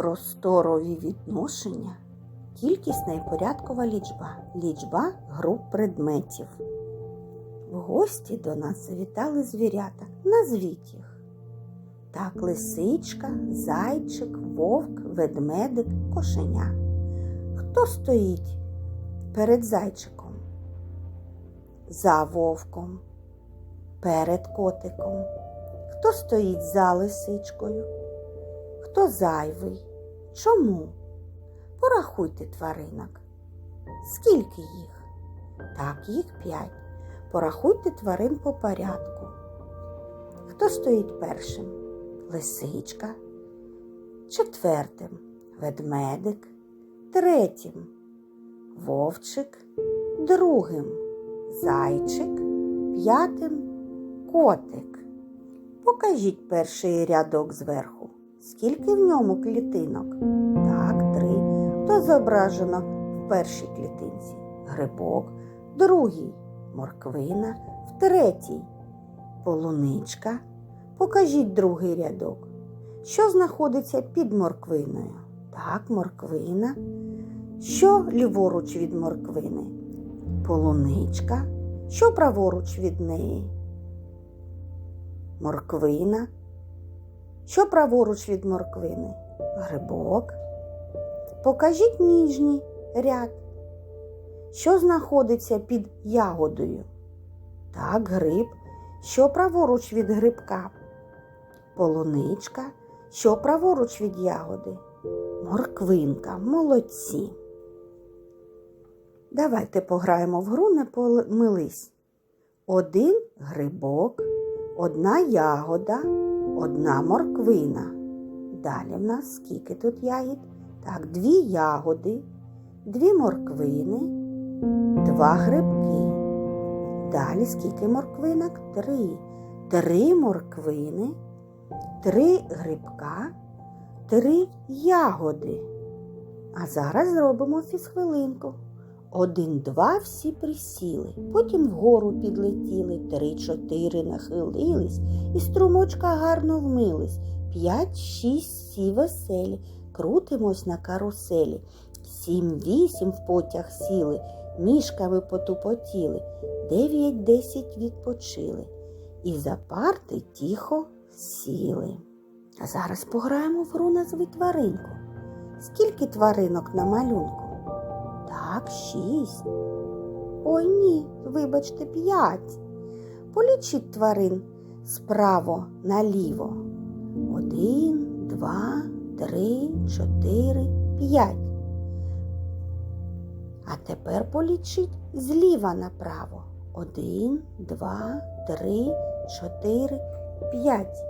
Просторові відношення кількісна і порядкова лічба. Лічба груп предметів. В гості до нас завітали звірята. Назвіть їх. Так, лисичка, зайчик, вовк, ведмедик, кошеня. Хто стоїть перед зайчиком? За вовком, перед котиком. Хто стоїть за лисичкою? Хто зайвий? Чому? Порахуйте тваринок. Скільки їх? Так, їх п'ять. Порахуйте тварин по порядку. Хто стоїть першим? Лисичка. Четвертим ведмедик. Третім вовчик. Другим зайчик. П'ятим котик. Покажіть перший рядок зверху. Скільки в ньому клітинок? Так, три. Хто зображено в першій клітинці? Грибок, в другій морквина, в третій полуничка. Покажіть другий рядок. Що знаходиться під морквиною? Так, морквина. Що ліворуч від морквини? Полуничка. Що праворуч від неї? Морквина. Що праворуч від морквини? Грибок. Покажіть ніжній ряд. Що знаходиться під ягодою? Так, гриб. Що праворуч від грибка? Полуничка. Що праворуч від ягоди? Морквинка. Молодці. Давайте пограємо в гру не помились. Один грибок, одна ягода, одна морквина. Далі в нас скільки тут ягід? Так, дві ягоди, дві морквини, два грибки. Далі скільки морквинок? Три. Три морквини, три грибка, три ягоди. А зараз зробимо фізхвилинку. Один, два всі присіли, потім вгору підлетіли, три, чотири нахилились, і струмочка гарно вмились. П'ять, шість, сі веселі, крутимось на каруселі. Сім, вісім в потяг сіли, мішками потупотіли, дев'ять, десять відпочили. І за парти тихо сіли. А зараз пограємо в гру назви тваринку. Скільки тваринок на малюнку? Так, шість. Ой ні, вибачте, п'ять. Полічіть тварин справо наліво. Один, два, три, чотири, п'ять. А тепер полічіть зліва направо. Один, два, три, чотири, п'ять.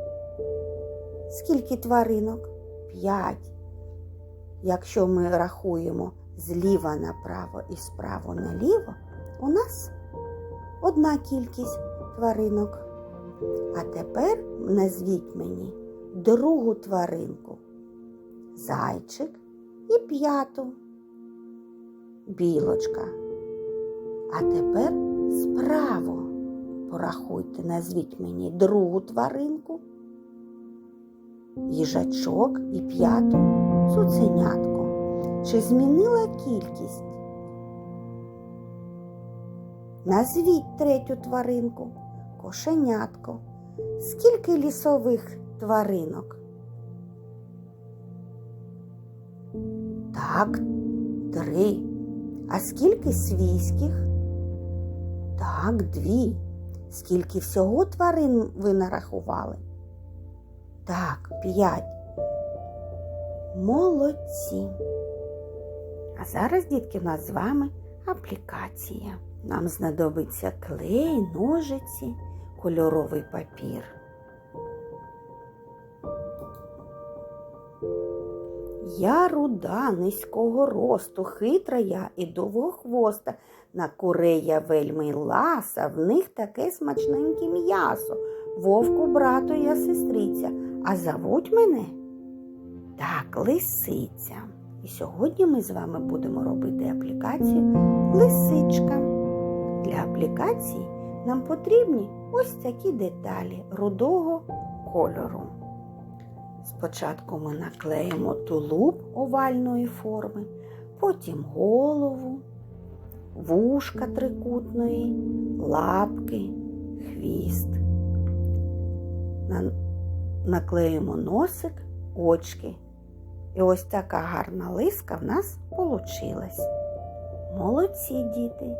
Скільки тваринок? П'ять. Якщо ми рахуємо зліва направо і справа наліво, у нас одна кількість тваринок. А тепер назвіть мені другу тваринку, зайчик і п'яту білочка. А тепер справа порахуйте, назвіть мені другу тваринку, їжачок і п'яту цуценятку. Чи змінила кількість? Назвіть третю тваринку, кошенятко. Скільки лісових тваринок? Так, три. А скільки свійських? Так, дві. Скільки всього тварин ви нарахували? Так, п'ять. Молодці. А зараз, дітки, в нас з вами аплікація. Нам знадобиться клей, ножиці, кольоровий папір. Я руда низького росту, хитра я і довгохвоста. На курей я вельми ласа, в них таке смачненьке м'ясо. Вовку брату я сестриця, а зовуть мене так, лисиця. І сьогодні ми з вами будемо робити аплікацію лисичка. Для аплікації нам потрібні ось такі деталі рудого кольору. Спочатку ми наклеїмо тулуб овальної форми, потім голову, вушка трикутної, лапки, хвіст. На- Наклеїмо носик, очки. І ось така гарна лиска в нас получилась. Молодці, діти!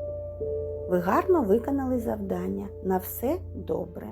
Ви гарно виконали завдання. На все добре.